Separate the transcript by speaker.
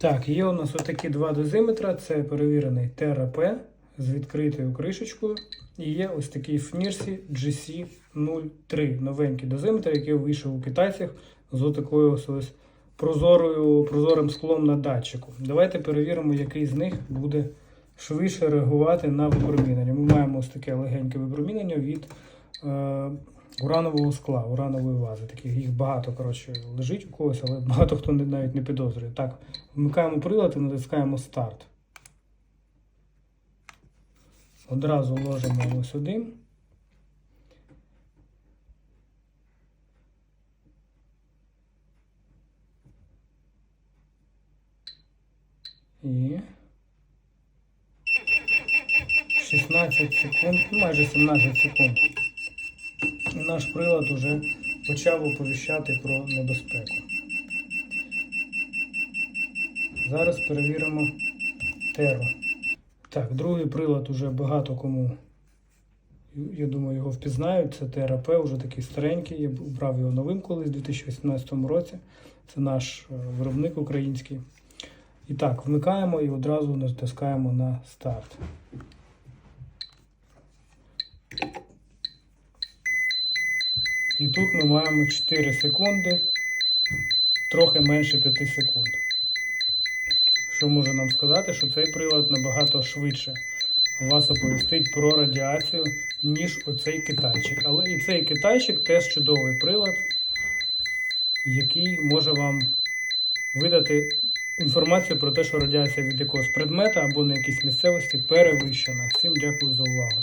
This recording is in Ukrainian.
Speaker 1: Так, є у нас отакі два дозиметра. Це перевірений TRP з відкритою кришечкою. І є ось такий Fnirsi GC03, новенький дозиметр, який вийшов у китайцях з такою ось, ось прозорою, прозорим склом на датчику. Давайте перевіримо, який з них буде швидше реагувати на випромінення. Ми маємо ось таке легеньке випромінення від е, уранового скла, уранової вази. Таких їх багато коротше, лежить у когось, але багато хто навіть не підозрює. Так, вмикаємо прилад і натискаємо старт. Одразу ложимо його сюди. І 16 секунд, майже 17 секунд. І наш прилад уже почав оповіщати про небезпеку. Зараз перевіримо теро. Так, другий прилад уже багато кому. Я думаю, його впізнають. Це ТРП, вже такий старенький. Я брав його новим колись у 2018 році. Це наш е, виробник український. І так, вмикаємо і одразу натискаємо на старт. І тут ми маємо 4 секунди, трохи менше 5 секунд. Що може нам сказати, що цей прилад набагато швидше вас оповістить про радіацію, ніж оцей китайчик. Але і цей китайчик теж чудовий прилад, який може вам видати інформацію про те, що радіація від якогось предмета або на якійсь місцевості перевищена. Всім дякую за увагу.